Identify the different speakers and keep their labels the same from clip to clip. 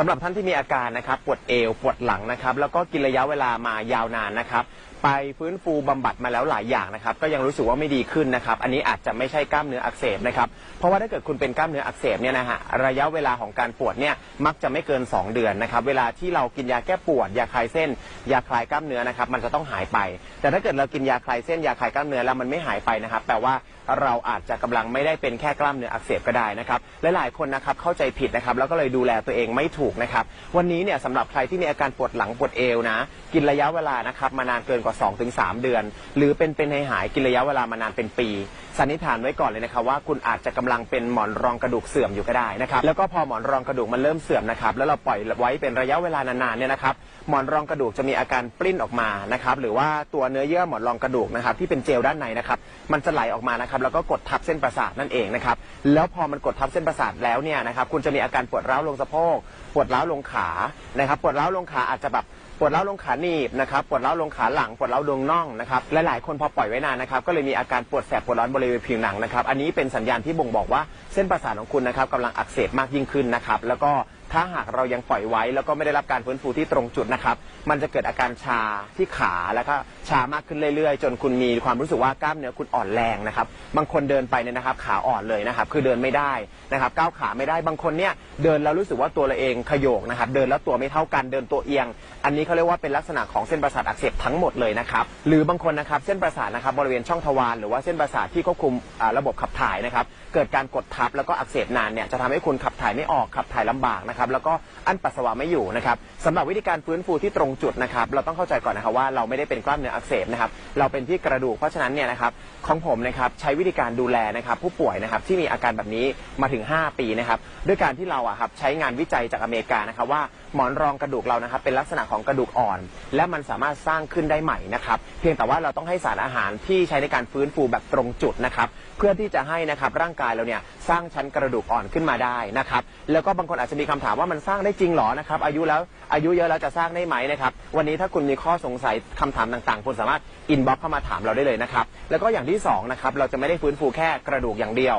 Speaker 1: สำหรับท่านที่มีอาการนะครับปวดเอวปวดหลังนะครับ แล้วก็กินระยะเวลามายาวนานนะครับ ไปฟื้นฟูบำบัดมาแล้วหลายอย่างนะครับ ก็ยังรู้สึกว่าไม่ดีขึ้นนะครับ อันนี้อาจจะไม่ใช่กล้ามเนื้ออักเสบนะครับ เพราะว่าถ้าเกิดคุณเป็นกล้ามเนื้ออักเสบเนี่ยนะฮะระยะเวลาของการปวดเนี่ยมักจะไม่เกิน 2 เดือนนะครับ เวลาที่เรากินยาแก้ปวดยาคลายเส้น ยาคลายกล้ามเนื้อนะครับ มันจะต้องหายไป แต่ถ้าเกิดเรากินยาคลายเส้นยาคลายกล้ามเนื้อแล้วมันไม่หายไปนะครับ แปลว่าเราอาจจะกำลังไม่ได้เป็นแค่กล้ามเนื้ออักเสบก็ได้นะครับและหลายคนนะครับเข้าใจผิดนะครับแล้วก็เลยดูแลตัวเองไม่ถูกนะครับ วันนี้เนี่ยสำหรับใครที่มีอาการปวดหลังปวดเอวนะ กินระยะเวลานะครับมานานเกินกว่า 2-3 เดือน หรือเป็นเป็นให้หายกินระยะเวลามานานเป็นปี สันนิษฐานไว้ก่อนเลยนะครับว่าคุณอาจจะกำลังเป็นหมอนรองกระดูกเสื่อมอยู่ก็ได้นะครับ แล้วก็พอหมอนรองกระดูกมันเริ่มเสื่อมนะครับ แล้วเราปล่อยไว้เป็นระยะเวลานานๆเนี่ยนะครับ หมอนรองกระดูกจะมีอาการปลิ้นออกมานะครับ หรือว่าตัวเนื้อเยื่อหมอนรองกระดูกนะครับที่เป็นเจลด้านในนะครับ มันจะไหลออกมานะครับ แล้วก็กดทับเส้นประสาทนั่นเองนะครับ แล้วพอมันกดทับเส้นประสาทแล้วเนี่ยนะครับ คุณจะมีอาการปวดร้าวลงสะโพก ปวดร้าวลงขานะครับปวดร้าวลงขาอาจจะแบบปวดร้าวลงขาหนีบนะครับปวดร้าวลงขาหลังปวดร้าวดวงน่องนะครับหลายๆคนพอปล่อยไว้นานนะครับก็เลยมีอาการปวดแสบปวดร้อนบริเวณผิวหนังนะครับอันนี้เป็นสัญญาณที่บ่งบอกว่าเส้นประสาทของคุณนะครับกำลังอักเสบมากยิ่งขึ้นนะครับแล้วก็ ถ้าหากเรายังปล่อยไว้แล้วก็ไม่ได้รับการฟื้นฟูที่ตรงจุดนะครับ มันจะเกิดอาการชาที่ขาแล้วก็ชามากขึ้นเรื่อยๆ จนคุณมีความรู้สึกว่ากล้ามเนื้อคุณอ่อนแรงนะครับ บางคนเดินไปเนี่ยนะครับ ขาอ่อนเลยนะครับ คือเดินไม่ได้นะครับ ก้าวขาไม่ได้ บางคนเนี่ยเดินแล้วรู้สึกว่าตัวเราเองขยโยกนะครับ เดินแล้วตัวไม่เท่ากัน เดินตัวเอียง อันนี้เขาเรียกว่าเป็นลักษณะของเส้นประสาทอักเสบทั้งหมดเลยนะครับ หรือบางคนนะครับเส้นประสาทนะครับบริเวณช่องทวารหรือว่าเส้นประสาทที่ควบคุมระบบขับถ่ายนะครับ เกิดการกดทับแล้วก็อักเสบนานเนี่ยจะทำให้คุณขับถ่ายไม่ออกขับถ่ายลำบากนะครับแล้วก็อั้นปัสสาวะไม่อยู่นะครับสำหรับวิธีการฟื้นฟูที่ตรงจุดนะครับเราต้องเข้าใจก่อนนะครับว่าเราไม่ได้เป็นกล้ามเนื้ออักเสบนะครับเราเป็นที่กระดูกเพราะฉะนั้นเนี่ยนะครับของผมนะครับใช้วิธีการดูแลนะครับผู้ป่วยนะครับที่มีอาการแบบนี้มาถึง 5 ปีนะครับด้วยการที่เราอะครับใช้งานวิจัยจากอเมริกานะครับว่าหมอนรองกระดูกเรานะครับเป็นลักษณะของกระดูกอ่อน และมันสามารถสร้างขึ้นได้ใหม่นะครับเพียงแต่ว่าเราต้องให้สารอาหารที่ใช้ในการฟื้นฟูแบบตรงจุดนะครับเพื่อที่จะให้นะครับร่างกายเราเนี่ยสร้างชั้นกระดูกอ่อนขึ้นมาได้นะครับแล้วก็บางคนอาจจะมีคำถามว่ามันสร้างได้จริงหรอนะครับอายุแล้วอายุเยอะแล้วจะสร้างได้ไหมนะครับวันนี้ถ้าคุณมีข้อสงสัยคำถามต่างๆ คุณสามารถอินบ็อกเข้ามาถามเราได้เลยนะครับแล้วก็อย่างที่สองนะครับเราจะไม่ได้ฟื้นฟูแค่กระดูกอย่างเดียว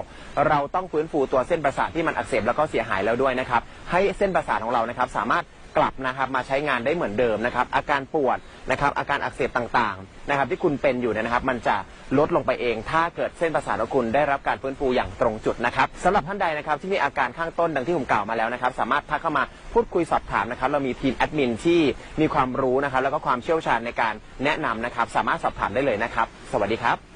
Speaker 1: เราต้องฟื้นฟูตัวเส้นประสาทที่มันอักเสบแล้วก็เสียหายแล้วด้วยนะครับให้เส้นประสาทของเรานะครับสามารถ กลับนะครับมาใช้งานได้เหมือนเดิมนะครับอาการปวดนะครับอาการอักเสบต่างๆนะครับที่คุณเป็นอยู่เนี่ยนะครับ มันจะลดลงไปเอง ถ้าเกิดเส้นประสาทของคุณได้รับการฟื้นฟูอย่างตรงจุดนะครับสำหรับท่านใดนะครับที่มีอาการข้างต้นดังที่ผมกล่าวมาแล้วนะครับ สามารถทักเข้ามาพูดคุยสอบถามนะครับเรามีทีมแอดมินที่มีความรู้นะครับแล้วก็ความเชี่ยวชาญในการแนะนำนะครับสามารถสอบถามได้เลยนะครับ สวัสดีครับ